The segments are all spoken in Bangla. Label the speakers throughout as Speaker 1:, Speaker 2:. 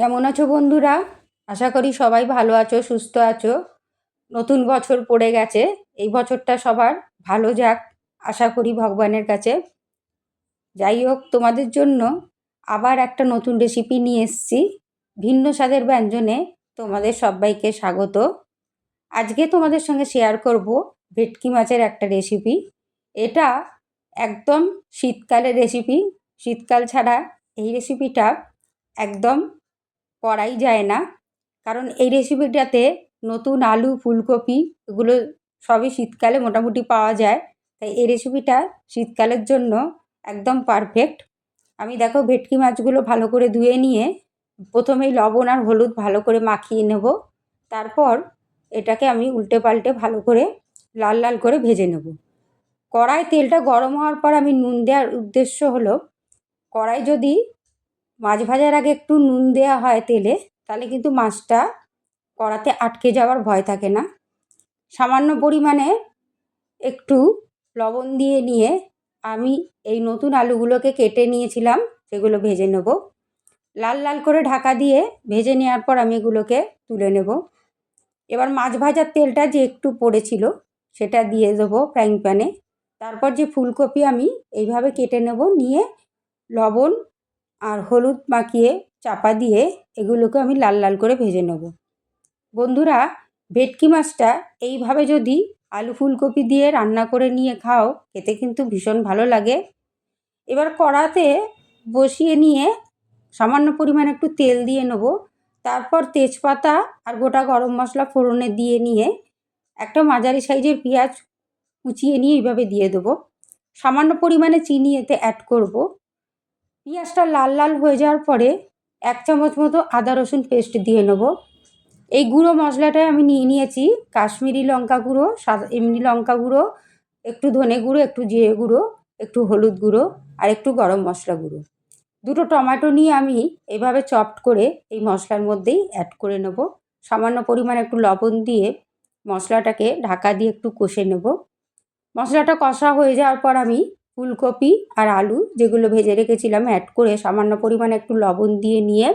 Speaker 1: কেমন আছো বন্ধুরা? আশা করি সবাই ভালো আছো, সুস্থ আছো। নতুন বছর পড়ে গেছে, এই বছরটা সবার ভালো যাক, আশা করি ভগবানের কাছে। যাই হোক, তোমাদের জন্য আবার একটা নতুন রেসিপি নিয়ে এসেছি। ভিন্ন স্বাদের ব্যঞ্জনে তোমাদের সবাইকে স্বাগত। আজকে তোমাদের সঙ্গে শেয়ার করব ভেটকি মাছের একটা রেসিপি এটা একদম শীতকালের রেসিপি শীতকাল ছাড়া এই রেসিপিটা একদম করাই যায় না। কারণ এই রেসিপিটাতে নতুন আলু, ফুলকপি এগুলো সবই শীতকালে মোটামুটি পাওয়া যায়। তাই এই রেসিপিটা শীতকালের জন্য একদম পারফেক্ট আমি দেখো ভেটকি মাছগুলো ভালো করে ধুয়ে নিয়ে প্রথমেই লবণ আর হলুদ ভালো করে মাখিয়ে নেব। তারপর এটাকে আমি উল্টে পাল্টে ভালো করে লাল লাল করে ভেজে নেব। কড়াই তেলটা গরম হওয়ার পর আমি নুন দেওয়ার উদ্দেশ্য হলো, কড়াই যদি মাছ ভাজার আগে একটু নুন দেওয়া হয় তেলে, তাহলে কিন্তু মাছটা কড়াতে আটকে যাওয়ার ভয় থাকে না। সামান্য পরিমাণে একটু লবণ দিয়ে নিয়ে আমি এই নতুন আলুগুলোকে কেটে নিয়েছিলাম, সেগুলো ভেজে নেব। লাল লাল করে ঢাকা দিয়ে ভেজে নেওয়ার পর আমি এগুলোকে তুলে নেব। এবার মাছ ভাজার তেলটা যে একটু পড়েছিল, সেটা দিয়ে দেবো ফ্রাইং প্যানে। তারপর যে ফুলকপি আমি এইভাবে কেটে নেব, নিয়ে লবণ আর হলুদ মাখিয়ে চাপা দিয়ে এগুলোকে আমি লাল লাল করে ভেজে নেব। বন্ধুরা, ভেটকি মাছটা এইভাবে যদি আলু ফুলকপি দিয়ে রান্না করে নিয়ে খাও, খেতে কিন্তু ভীষণ ভালো লাগে। এবার কড়াতে বসিয়ে নিয়ে সামান্য পরিমাণে একটু তেল দিয়ে নেব। তারপর তেজপাতা আর গোটা গরম মশলা ফোড়নে দিয়ে নিয়ে একটা মাঝারি সাইজের পেঁয়াজ কুচিয়ে নিয়ে এইভাবে দিয়ে দেবো। সামান্য পরিমাণে চিনি এতে অ্যাড করব। পেঁয়াজটা লাল লাল হয়ে যাওয়ার পরে এক চামচ মতো আদা রসুন পেস্ট দিয়ে নেব। এই গুঁড়ো মশলাটাই আমি নিয়ে নিয়েছি, কাশ্মীরি লঙ্কা গুঁড়ো, সাদা, এমনি লঙ্কা গুঁড়ো, একটু ধনে গুঁড়ো, একটু জিরে গুঁড়ো, একটু হলুদ গুঁড়ো আর একটু গরম মশলা গুঁড়ো। দুটো টমেটো নিয়ে আমি এভাবে চপড করে এই মশলার মধ্যেই অ্যাড করে নেব। সামান্য পরিমাণ একটু লবণ দিয়ে মশলাটাকে ঢাকা দিয়ে একটু কষে নেব। মশলাটা কষা হয়ে যাওয়ার পর আমি ফুলকপি আর আলু যেগুলো ভেজে রেখেছিলাম অ্যাড করে সামান্য পরিমাণে একটু লবণ দিয়ে নিয়ে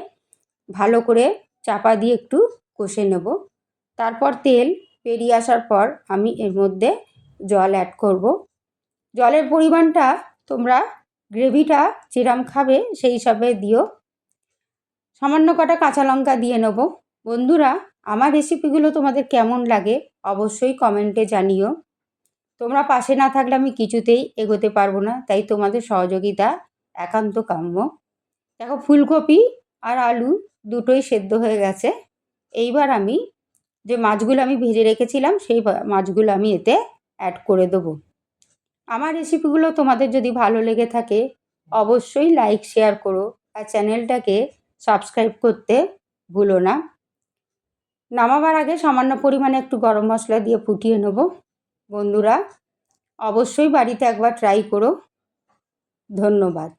Speaker 1: ভালো করে চাপা দিয়ে একটু কষে নেব। তারপর তেল বেরিয়ে আসার পর আমি এর মধ্যে জল অ্যাড করব। জলের পরিমাণটা তোমরা গ্রেভিটা যেরম খাবে সেই হিসাবে দিও। সামান্য কটা কাঁচা লঙ্কা দিয়ে নেব। বন্ধুরা, আমার রেসিপিগুলো তোমাদের কেমন লাগে অবশ্যই কমেন্টে জানিও। তোমরা পাশে না থাকলে আমি কিছুতেই এগোতে পারব না, তাই তোমাদের সহযোগিতা একান্ত কাম্য। দেখো, ফুলকপি আর আলু দুটোই সেদ্ধ হয়ে গেছে। এইবার আমি যে মাছগুলো আমি ভেজে রেখেছিলাম, সেই মাছগুলো আমি এতে অ্যাড করে দেবো। আমার রেসিপিগুলো তোমাদের যদি ভালো লেগে থাকে, অবশ্যই লাইক শেয়ার করো আর চ্যানেলটাকে সাবস্ক্রাইব করতে ভুলো না। নামাবার আগে সামান্য পরিমাণে একটু গরম মশলা দিয়ে ফুটিয়ে নেব। বন্ধুরা অবশ্যই বাড়িতে একবার ট্রাই করো। ধন্যবাদ।